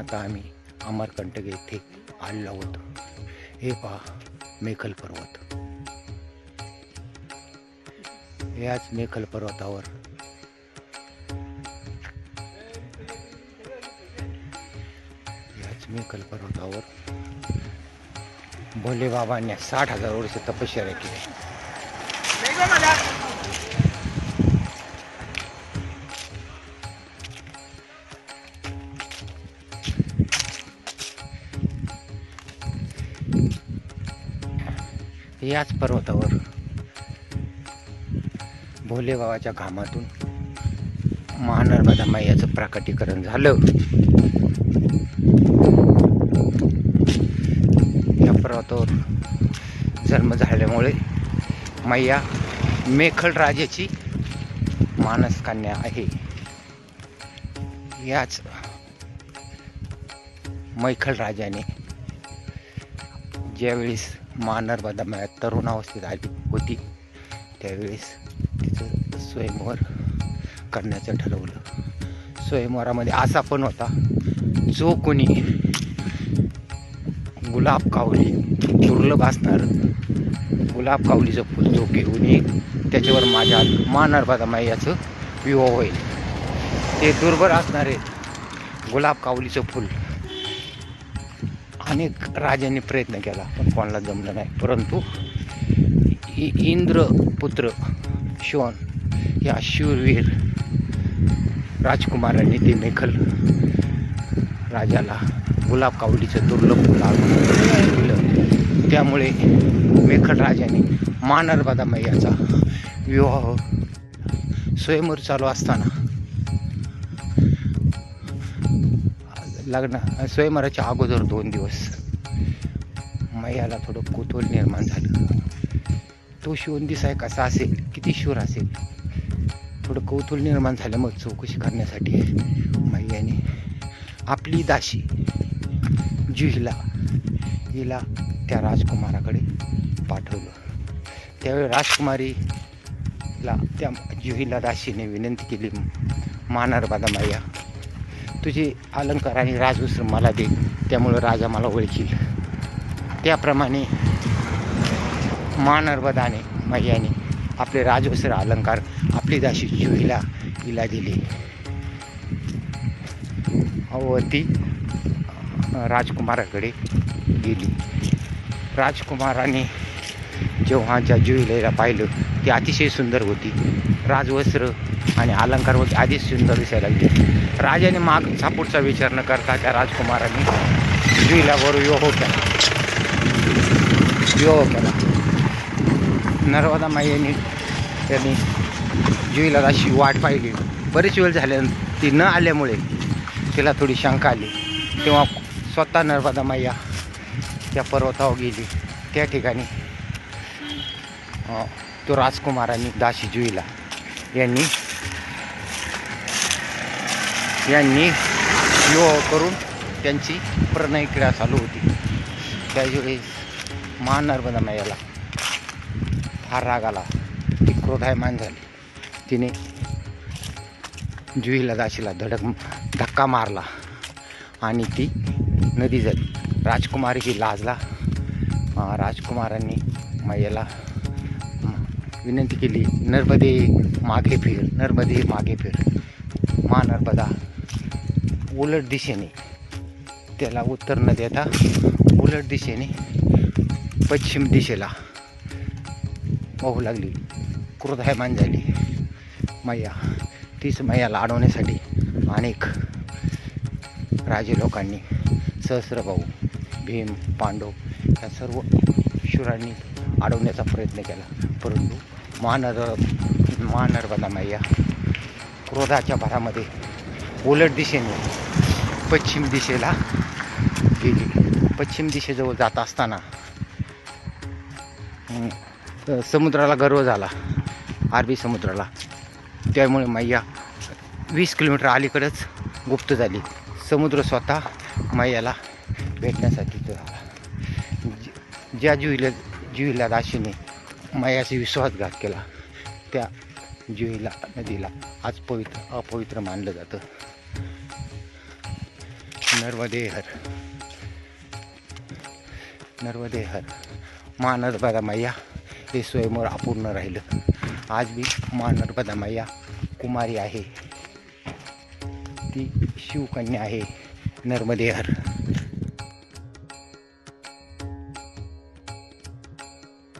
आता आम्ही अमरकंटक येथे आलेलो आहोत. हे पहा मेखल पर्वत. याच मेखल पर्वतावर याच मेखल पर्वतावर भोले बाबांनी साठ हजार वर्ष तपश्चर्या केली. याच पर्वतावर. भोलेबाबाच्या घामातून महानर्मदा मैयाचं प्राकटीकरण झालं. या पर्वतावर जन्म झाल्यामुळे मैया मेखल राजेची मानसकन्या आहे. याच मैखल राजाने ज्यावेळेस महानर्मदा मैया तरुणावस्थेत आली होती. त्यावेळेस तिचं स्वयंवर करण्याचं ठरवलं. स्वयंवरामध्ये असा पण होता. जो कोणी गुलाब कावली दुर्लभ असणार गुलाब कावलीचं फुल जो घेऊन येईल. त्याच्यावर माझ्या मा नर्मदा मैयाचं विवाह होईल. ते दुर्बल असणारे गुलाब कावलीचं फुल अनेक राजांनी प्रयत्न केला पण कोणाला जमलं नाही. परंतु इ- इंद्रपुत्र शिवन या शूरवीर राजकुमारांनी ते मेखल राजाला गुलाब कावडीचं दुर्लभ गुलाब दिलं. त्यामुळे मेखल राजाने मानर मैयाचा विवाह स्वयंवर चालू असताना लग्न स्वयंवराच्या अगोदर दोन दिवस. मैयाला थोडं कुतूहल निर्माण झालं. तो शिवून आहे कसा असेल किती शूर असेल थोडं कौतूहल निर्माण झालं मग चौकशी करण्यासाठी. मैयाने आपली दाशी जुहिला हिला त्या राजकुमाराकडे पाठवलं. त्यावेळी राजकुमारीला त्या जुहिला दाशीने विनंती केली मानरबादा मैया. तुझे अलंकार आणि राजवस्त्र मला दे. त्यामुळं राजा मला ओळखील. त्याप्रमाणे मानर्वदाने मैयाने आपले राजवस्त्र अलंकार आपली दाशी जुईला हिला दिली. व ती राजकुमाराकडे गेली. राजकुमाराने जेव्हा ज्या जुईलेला पाहिलं ती अतिशय सुंदर होती. राजवस्त्र आणि अलंकार होते आधीच सुंदर दिसायला लागले. राजाने माग सापूडचा विचार न करता त्या राजकुमाराने जुईला वर विवाह हो केला विवाह हो केला नर्मदा माईने त्यांनी जुईला अशी वाट पाहिली. बरेच वेळ झाल्या ती न आल्यामुळे तिला थोडी शंका आली. तेव्हा स्वतः नर्मदा मैया त्या पर्वतावर गेली. त्या ठिकाणी तो राजकुमारांनी दाशी जुईला यांनी यांनी विवाह करून त्यांची प्रणय क्रिया चालू होती. त्यावेळेस महानर्मदा मैयाला फार राग आला. ती क्रोधायमान झाली. तिने जुईला दाशीला धडक धक्का मारला आणि ती नदी झाली. राजकुमारी ही लाजला राजकुमारांनी मैयाला विनंती केली नर्मदे मागे फिर नर्मदे मागे फिर. मा नर्मदा उलट दिशेने. त्याला उत्तर न देता उलट दिशेने पश्चिम दिशेला वाहू लागली. क्रोधायमान झाली. मैया तीच मैयाला अडवण्यासाठी अनेक राजे लोकांनी सहस्रभाऊ भीम पांडव या सर्व शूरांनी अडवण्याचा प्रयत्न केला. परंतु महानर महानर्मदा मैया क्रोधाच्या भरामध्ये उलट दिशेने पश्चिम दिशेला गेली. पश्चिम दिशेजवळ जात असताना समुद्राला गर्व झाला अरबी समुद्राला. त्यामुळे मैया वीस किलोमीटर अलीकडेच गुप्त झाली. समुद्र स्वतः मैयाला भेटण्यासाठी तो आला ज- ज्या जुईला जुईला राशीने मैयाचा विश्वासघात केला. त्या जुईला नदीला आज पवित्र अपवित्र मानलं जातं. नर्मदे हर नर्मदे हर मा नर्मदा मैया हे स्वयंवर अपूर्ण राहिलं. आज बी मा नर्मदा मैया कुमारी आहे. ती शिवकन्या आहे. नर्मदे हर